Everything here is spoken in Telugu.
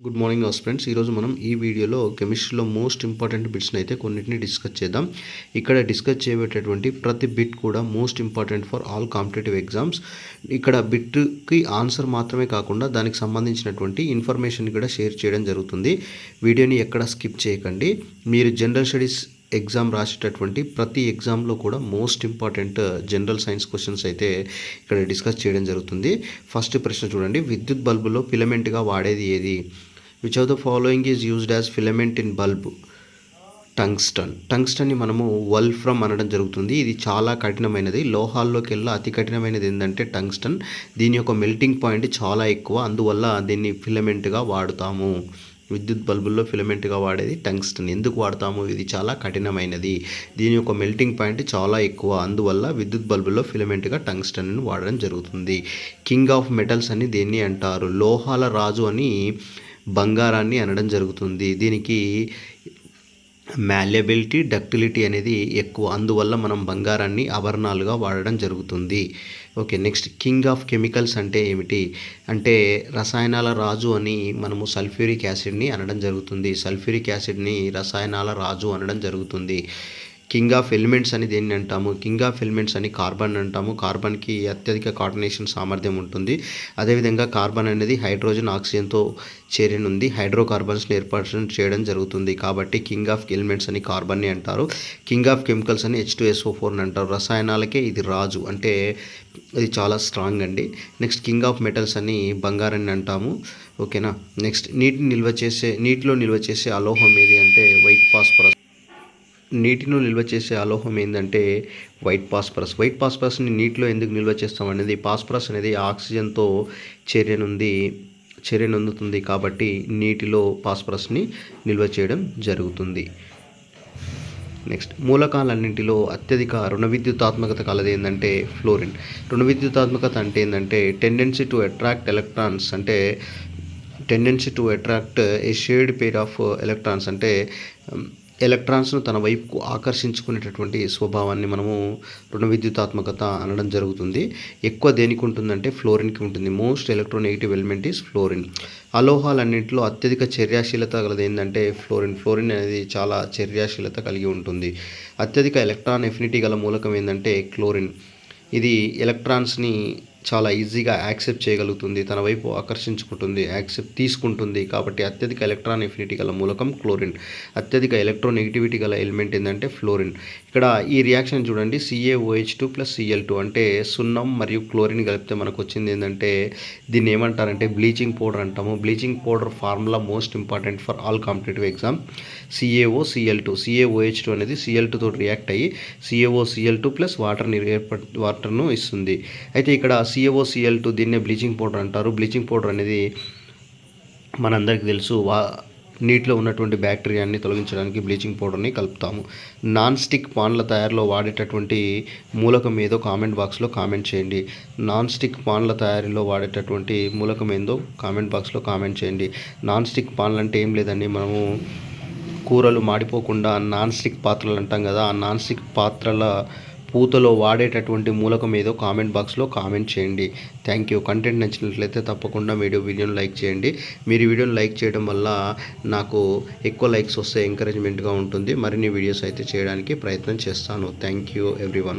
గుడ్ మార్నింగ్ హౌస్ ఫ్రెండ్స్ ఈరోజు మనం ఈ వీడియోలో కెమిస్ట్రీలో మోస్ట్ ఇంపార్టెంట్ బిట్స్ని అయితే కొన్నిటిని డిస్కస్ చేద్దాం. ఇక్కడ డిస్కస్ చేయబేటటువంటి ప్రతి బిట్ కూడా most important for all competitive exams ఇక్కడ బిట్కి ఆన్సర్ మాత్రమే కాకుండా దానికి సంబంధించినటువంటి ఇన్ఫర్మేషన్ కూడా షేర్ చేయడం జరుగుతుంది. వీడియోని ఎక్కడ స్కిప్ చేయకండి. మీరు జనరల్ స్టడీస్ ఎగ్జామ్ రాసేటటువంటి ప్రతి ఎగ్జామ్లో కూడా most important general science questions అయితే ఇక్కడ డిస్కస్ చేయడం జరుగుతుంది. ఫస్ట్ ప్రశ్న చూడండి. విద్యుత్ బల్బులో ఫిలమెంట్గా వాడేది ఏది? Which of the following is used as filament in bulb tungsten టంగ్స్టన్ని మనము వల్ఫ్రమ్ అనడం జరుగుతుంది. ఇది చాలా కఠినమైనది. లోహాల్లోకి వెళ్ళి అతి కఠినమైనది ఏంటంటే టంగ్స్టన్ దీని యొక్క మెల్టింగ్ పాయింట్ చాలా ఎక్కువ. అందువల్ల దీన్ని ఫిలమెంట్గా వాడుతాము. విద్యుత్ బల్బుల్లో ఫిలమెంట్గా వాడేది టంగ్స్టన్. ఎందుకు వాడతాము? ఇది చాలా కఠినమైనది. దీని యొక్క మెల్టింగ్ పాయింట్ చాలా ఎక్కువ. అందువల్ల విద్యుత్ బల్బుల్లో ఫిలమెంట్గా టంగ్స్టన్ వాడడం జరుగుతుంది. కింగ్ ఆఫ్ మెటల్స్ అని దీన్ని అంటారు. లోహాల రాజు అని బంగారాన్ని అనడం జరుగుతుంది. దీనికి మాల్యబిలిటీ డక్టిలిటీ అనేది ఎక్కువ. అందువల్ల మనం బంగారాన్ని ఆభరణాలుగా వాడడం జరుగుతుంది. Okay next king of chemicals అంటే ఏమిటి? అంటే రసాయనాల రాజు అని మనము సల్ఫ్యూరిక్ యాసిడ్ని అనడం జరుగుతుంది. సల్ఫ్యూరిక్ యాసిడ్ని రసాయనాల రాజు అనడం జరుగుతుంది. కింగ్ ఆఫ్ ఎలిమెంట్స్ అని దేన్ని అంటాము? కింగ్ ఆఫ్ ఎలిమెంట్స్ అని కార్బన్ అంటాము. కార్బన్కి అత్యధిక కార్డినేషన్ సామర్థ్యం ఉంటుంది. అదేవిధంగా కార్బన్ అనేది హైడ్రోజన్ ఆక్సిజన్తో చేరినుంది. హైడ్రోకార్బన్స్ని ఏర్పాటు చేయడం జరుగుతుంది. కాబట్టి కింగ్ ఆఫ్ ఎలిమెంట్స్ అని కార్బన్ని అంటారు. కింగ్ ఆఫ్ కెమికల్స్ అని హెచ్ టూ ఎస్ఓ ఫోర్ని అంటారు. రసాయనాలకే ఇది రాజు. అంటే ఇది చాలా స్ట్రాంగ్ అండి. నెక్స్ట్ కింగ్ ఆఫ్ మెటల్స్ అని బంగారాన్ని అంటాము. ఓకేనా నెక్స్ట్ నీటిని నిల్వ చేసే నీటిలో నిల్వ చేసే అలోహం ఏది అంటే వైట్ ఫాస్ఫరస్ నీటిలో నిల్వ చేసే అలోహం ఏంటంటే వైట్ పాస్పరస్ వైట్ పాస్పరస్ని నీటిలో ఎందుకు నిల్వ చేస్తాం అనేది పాస్పరస్ అనేది ఆక్సిజన్తో చర్యనుంది చర్యనందుతుంది కాబట్టి నీటిలో పాస్పరస్ని నిల్వ చేయడం జరుగుతుంది. నెక్స్ట్ మూలకాలన్నింటిలో అత్యధిక రుణ విద్యుతాత్మకత కలది ఏంటంటే ఫ్లోరిన్ రుణ విద్యుతాత్మకత అంటే ఏంటంటే టెండెన్సీ టు అట్రాక్ట్ ఎలక్ట్రాన్స్ అంటే tendency to attract a shared pair of electrons అంటే ఎలక్ట్రాన్స్ను తన వైపుకు ఆకర్షించుకునేటటువంటి స్వభావాన్ని మనము రుణ విద్యుతాత్మకత అనడం జరుగుతుంది. ఎక్కువ దేనికి ఉంటుందంటే ఫ్లోరిన్కి ఉంటుంది. Most electronegative element is fluorine. అలోహాలన్నింటిలో అత్యధిక చర్యాశీలత కలది ఏంటంటే ఫ్లోరిన్. ఫ్లోరిన్ అనేది చాలా చర్యాశీలత కలిగి ఉంటుంది. అత్యధిక ఎలక్ట్రాన్ ఎఫినిటీ గల మూలకం ఏంటంటే క్లోరిన్. ఇది ఎలక్ట్రాన్స్ని చాలా ఈజీగా యాక్సెప్ట్ చేయగలుగుతుంది. తన వైపు ఆకర్షించుకుంటుంది యాక్సెప్ట్ తీసుకుంటుంది. కాబట్టి అత్యధిక ఎలక్ట్రాన్ ఎఫినిటీ గల మూలకం క్లోరిన్. అత్యధిక ఎలక్ట్రోనెగిటివిటీ గల ఎలిమెంట్ ఏంటంటే ఫ్లోరిన్. ఇక్కడ ఈ రియాక్షన్ చూడండి. C A O H two plus C L two అంటే సున్నం మరియు క్లోరిన్ కలిపితే మనకు వచ్చింది ఏంటంటే దీన్ని ఏమంటారంటే బ్లీచింగ్ పౌడర్ అంటాము. Bleaching powder formula most important for all competitive exam. CAO CL two CAOH two అనేది సిఎల్ టూతో రియాక్ట్ అయ్యి సిఏఓ సిఎల్ టూ ప్లస్ వాటర్ని ఏర్ప వాటర్ను ఇస్తుంది. అయితే ఇక్కడ C A O C L two దీన్నే బ్లీచింగ్ పౌడర్ అంటారు. బ్లీచింగ్ పౌడర్ అనేది మనందరికీ తెలుసు వా నీటిలో ఉన్నటువంటి బ్యాక్టీరియాన్ని తొలగించడానికి బ్లీచింగ్ పౌడర్ని కలుపుతాము. నాన్ స్టిక్ పాన్ల తయారీలో వాడేటటువంటి మూలకం ఏదో కామెంట్ బాక్స్లో కామెంట్ చేయండి. నాన్ స్టిక్ పాన్ల తయారీలో వాడేటటువంటి మూలకం ఏందో కామెంట్ బాక్స్లో కామెంట్ చేయండి. నాన్ స్టిక్ పాన్లు అంటే ఏం లేదండి మనము కూరలు మాడిపోకుండా నాన్ స్టిక్ పాత్రలు అంటాం కదా ఆ నాన్ స్టిక్ పాత్రల పూతలో వాడేటటువంటి మూలకం ఏదో కామెంట్ బాక్స్లో కామెంట్ చేయండి. థ్యాంక్ యూ కంటెంట్ నచ్చినట్లయితే తప్పకుండా మీరు వీడియోని లైక్ చేయండి. మీరు వీడియోని లైక్ చేయడం వల్ల నాకు ఎక్కువ లైక్స్ వస్తే ఎంకరేజ్మెంట్గా ఉంటుంది. మరిన్ని వీడియోస్ అయితే చేయడానికి ప్రయత్నం చేస్తాను. Thank you everyone